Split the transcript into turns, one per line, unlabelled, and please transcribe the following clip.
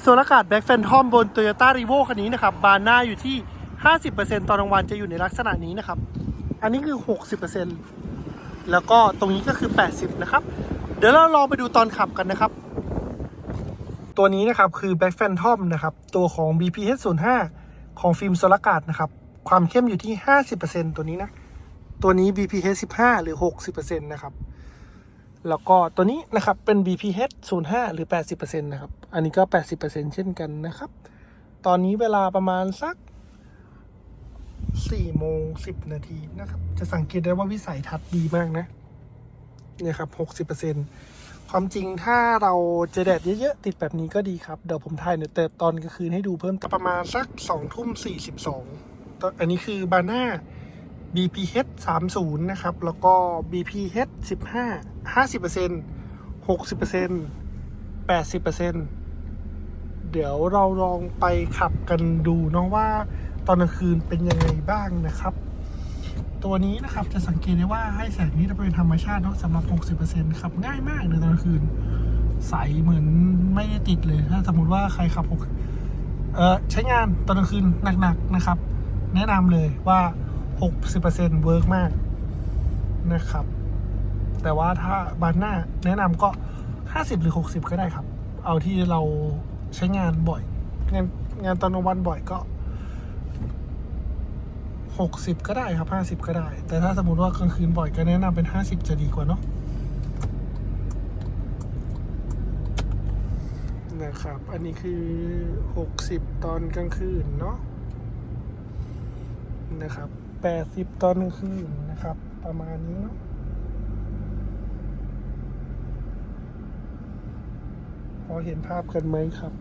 โซลากาดแบ็กแฟนทอมบน Toyota r e v o คันนี้นะครับ บานหน้าอยู่ที่ 50%ตอนกลางวันจะอยู่ในลักษณะนี้นะครับ อันนี้คือ 60%แล้วก็ตรงนี้ก็คือ 80 นะครับ เดี๋ยวเราลองไปดูตอนขับกันนะครับ ตัวนี้นะครับคือ Back Phantom นะครับ ตัวของ BPH 0 5ของฟิล์มโซลากาดนะครับ ความเข้มอยู่ที่ 50%ตัวนี้นะ ตัวนี้ BPH 15 หรือ 60%นะครับ แล้วก็ตัวนี้นะครับเป็น BPH 05 หรือ 80%นะครับ อันนี้ก็ 80%เช่นกันนะครับ ตอนนี้เวลาประมาณสัก4โมง10 นาทีนะครับ จะสังเกตได้ว่าวิสัยทัศน์ดีมากนะเนี่ยครับ 60%ความจริงถ้าเราเจอแดดเยอะๆ ติดแบบนี้ก็ดีครับ เดี๋ยวผมถ่ายในแต่ตอนกลางคืนให้ดูเพิ่มประมาณสัก2ทุ่ม42ตอนอันนี้คือบาน่า BPH 30 นะครับ แล้วก็ BPH 15 50% 60% 80%เดี๋ยวเราลองไปขับกันดูเนาะว่าตอนกลางคืนเป็นยังไงบ้างนะครับ ตัวนี้นะครับจะสังเกตได้ว่าให้แสงนี้จะเป็นธรรมชาติเนาะสำหรับ 60%ขับง่ายมากเลยตอนกลางคืน ใสเหมือนไม่ได้ติดเลยถ้าสมมติว่าใครขับหกเออใช้งานตอนกลางคืนหนักๆนะครับ แนะนำเลยว่า 60%เวิร์กมากนะครับ แต่ว่าถ้าบานหน้าแนะนำก็ 50 หรือ 60 ก็ได้ครับ เอาที่เราใช้งานบ่อย งานงานตอนกลางวันบ่อยก็ 60 ก็ได้ครับ 50 ก็ได้ แต่ถ้าสมมติว่ากลางคืนบ่อยก็แนะนำเป็น 50 จะดีกว่าเนาะนะครับ อันนี้คือ 60 ตอนกลางคืนเนาะนะครับ แปดสิบตอนกลางคืนนะครับ ประมาณนี้เนาะพอเห็นภาพกันไหมครับ